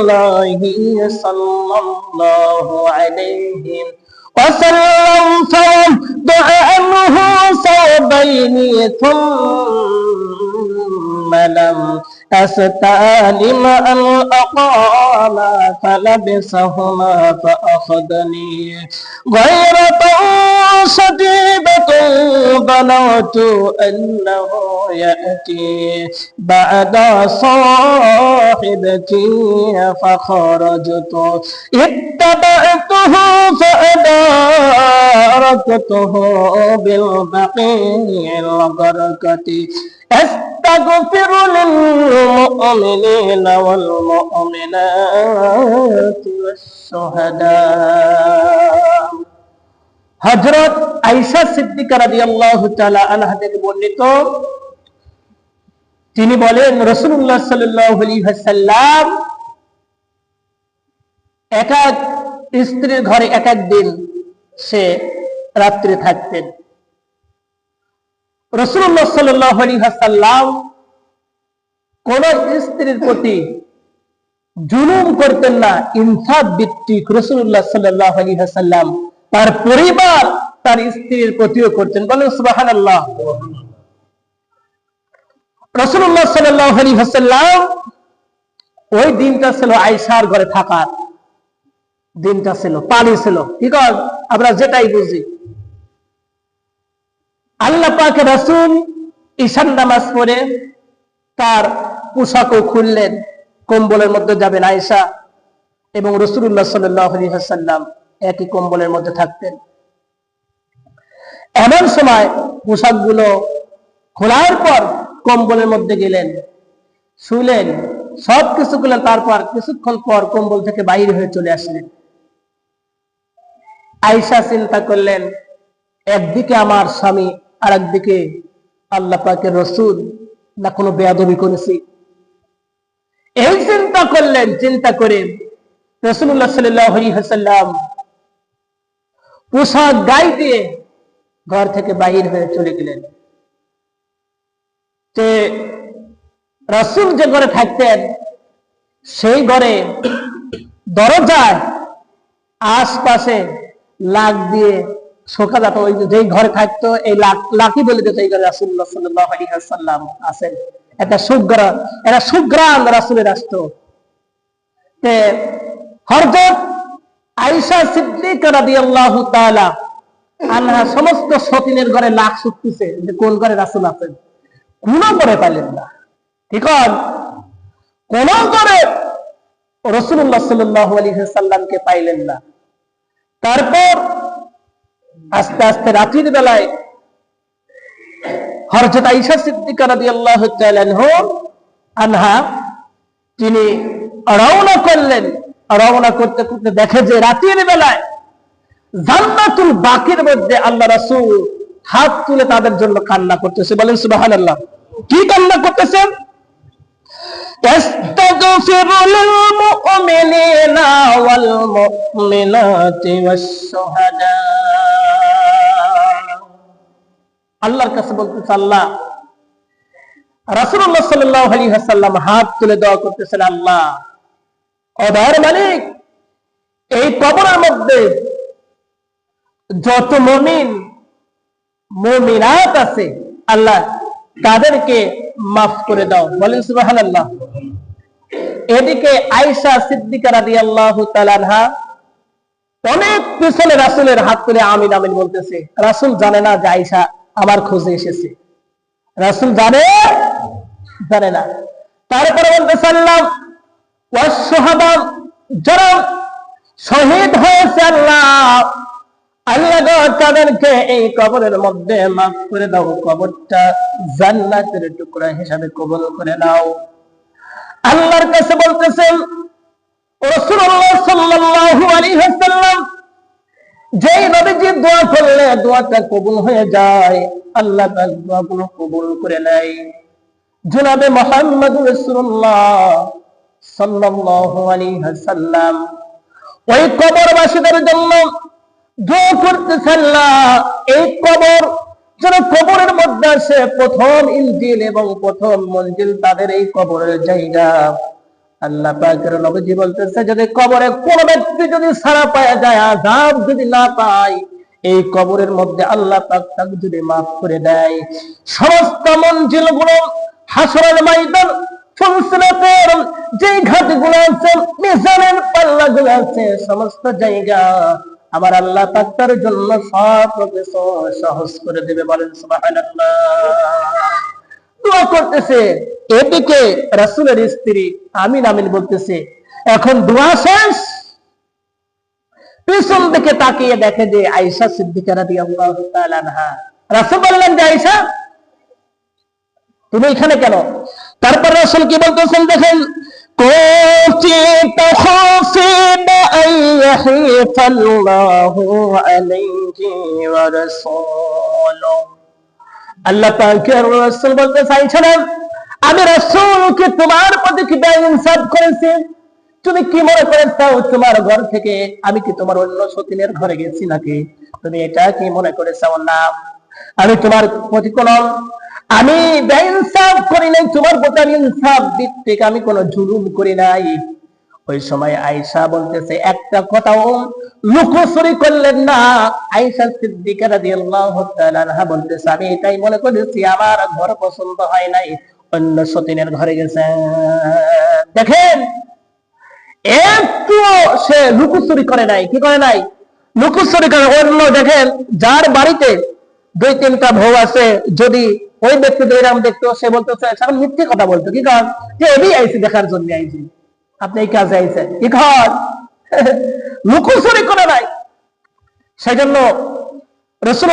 الله صلى الله عليه وسلم. فوضع عنه ثوبين ثم لم أستعلم أن أقام فلبسهما فأخذني. غير شديدة ظننت أنه يأتي بعد صاحبتي فخرجت اتبعته فأداركته بالبقيع الغرقة أستغفر للمؤمنين والمؤمنات والشهداء হজরত আইসা সিদ্দিকা রাদিয়াল্লাহু তাআলা আনহা বর্ণিত। তিনি বলেন আলাইহি ওয়াসাল্লাম এক এক স্ত্রীর ঘরে এক এক দিন সে রাত্রি থাকতেন। রসুল্লাহ আলাইহি কোন স্ত্রীর প্রতি জুলুম করতেন না, ইনসাফ ভিত্তিক রসুল্লাহ সাল্লাল্লাহু আলাইহি ওয়াসাল্লাম তার পরিবার তার স্ত্রীর প্রতিও করতেন। বলেন, সুবহানাল্লাহ। রসুল্লাহ সাল্লাল্লাহু আলাইহি ওই দিনটা ছিল আয়েশার ঘরে থাকার। দিনটা ছিল, পানি ছিল। ঠিক আমরা যেটাই বুঝি। আল্লাহ পাকে ঈশান নামাজ পড়ে তার পোশাকও খুললেন। কম্বলের মধ্যে যাবেন আয়সা এবং রসুল্লাহ ওয়াসাল্লাম। একই কম্বলের মধ্যে থাকতেন। এমন সময় পোশাকগুলো খোলার পর কম্বলের মধ্যে গেলেন শুলেন সব কিছু করলেন, তারপর কিছুক্ষণ পর কম্বল থেকে বাইরে হয়ে চলে আসলেন। আয়সা চিন্তা করলেন, একদিকে আমার স্বামী আর একদিকে আল্লাহ পাকের রসুল, না কোনো বেয়াদবি করেছি। এই চিন্তা করলেন, চিন্তা করে রসুল্লাহ সাল্লাম পোশাক গায়ে দিয়ে ঘর থেকে বাহির হয়ে চলে গেলেন। যে রসুল যে ঘরে থাকতেন, সেই ঘরে দরজায় আশপাশে লাখ দিয়ে শোকা যেত। ওই যেই ঘরে থাকতো, এই লাখই বলে দিত এই ঘরে রাসুল্লাহ সাল্লাহ আলী সাল্লাম আছেন। একটা সুগ্রা, একটা সুগ্রাম রাসুলের আসতো। তে হরজত আইসা সিদ্দিক রাদিয়াল্লাহু তাআলা আল্লাহ সমস্ত সতিনের ঘরে লাখ শুকতেছে যে কোন ঘরে রাসূল আছেন? কোন ঘরে পাইলেন না। ঠিক কোন? ঘরে রাসূলুল্লাহ সাল্লাল্লাহু আলাইহি সাল্লামকে পাইলেন না। তারপর আস্তে আস্তে রাত্রির বেলায় হরজত আইসা সিদ্দিকা রাদিয়াল্লাহু তাআলা আনহা, তিনি রওনা করলেন রওনা করতে করতে দেখে যে রাতের বেলায় জান্নাতুল বাকির মধ্যে আল্লাহ রাসূল হাত তুলে তাদের জন্য কান্না করতেছে বলেন সুবহানাল্লাহ কি কান্না করতেছেন تستغفر للمؤمنين والمؤمنات والشهداء আল্লাহর কাছে বলতেছে আল্লাহ রাসূলুল্লাহ সাল্লাল্লাহু আলাইহি ওয়াসাল্লাম হাত তুলে দোয়া করতেছেন আল্লাহ অদার মালিক, এই কবরের মধ্যে যত মমিন, মমিনাত আছে, আল্লাহ তাদেরকে মাফ করে দাও। বলেন সুবহানাল্লাহ। এদিকে আয়েশা সিদ্দিকা রাদিয়াল্লাহু তাআলা অনেক পিছনে রাসূলের হাত তুলে আমিন আমিন বলতেছে। রাসূল জানে না যে আয়েশা আমার খোঁজে এসেছে। রাসূল জানে জানে না। তারপরে বলতেছে আল্লাহ যারা শহীদ হয়েছে আল্লাহ আল্লাহ তাদেরকে এই কবরের মধ্যে মাফ করে দাও, কবরটা জান্নাতের টুকরা হিসাবে কবল করে নাও। আল্লাহর কাছে বলতেছেন দোয়া কবুল হয়ে যায়, আল্লাহ কবুল করে নেয়। জনাবে মুহাম্মদ রাসূলুল্লাহ ওই কবরবাসীদের জন্য এই কবর কবরের মধ্যে প্রথম এবং প্রথম মঞ্জিল তাদের এই কবরের জায়গা। আল্লাহ বলতেছে, যদি কবরে কোন ব্যক্তি যদি সারা পাওয়া যায়, আযাব যদি না পায়, এই কবরের মধ্যে আল্লাহ পাক তাকে যদি মাফ করে দেয়। সমস্ত মঞ্জিলগুলো হাসরের ময়দান আমার আল্লাহ জন্য সব সহজ করে দেবে বলেন দোয়া করতেছে স্ত্রী আমিন আমিন বলতেছে, এখন দোয়া শেষ? পিছন দিকে তাকিয়ে দেখে যে আয়েশা সিদ্দিকা আনহা। রাসূল বললেন যে আয়েশা তুমি এখানে কেন? তারপর রাসূল কি বলতেছেন দেখেন আমি রাসূলকে তোমার প্রতি কি বেইনসাফ করেছি। তুমি কি মনে করেছ তোমার ঘর থেকে আমি কি তোমার অন্য সতীনের ঘরে গেছি নাকি? তুমি এটা কি মনে করেছ না আমি তোমার প্রতি কোন আমি বেইনসাফ করি নাই, তোমার প্রতি আমি ইনসাফ ভিত্তিক, আমি কোনো জুলুম করি নাই। ওই সময় আয়েশা বলতেছে, একটা কথাও লুকোচুরি করলেন না। আয়েশা সিদ্দিকা রাদিয়াল্লাহু তাআলা আনহা বলতেছে, আমি এটাই মনে করেছি, আমার ঘর পছন্দ হয় নাই, অন্য সতীনের ঘরে গেছে। দেখেন, একটু সে লুকোচুরি করে নাই, কি করে নাই? লুকোচুরি করে, অন্য দেখেন, যার বাড়িতে দুই তিনটা বউ আছে, যদি ওই ব্যক্তি এরকম দেখতো, সে বলতো এখন মিথ্যে কথা বলতো। কি কর? যে এমনি আইসি দেখার জন্য আইসি। আপনি এই কাজে আইছেন কি কর? লুকোচুরি করে নাই। সেই জন্য রসুল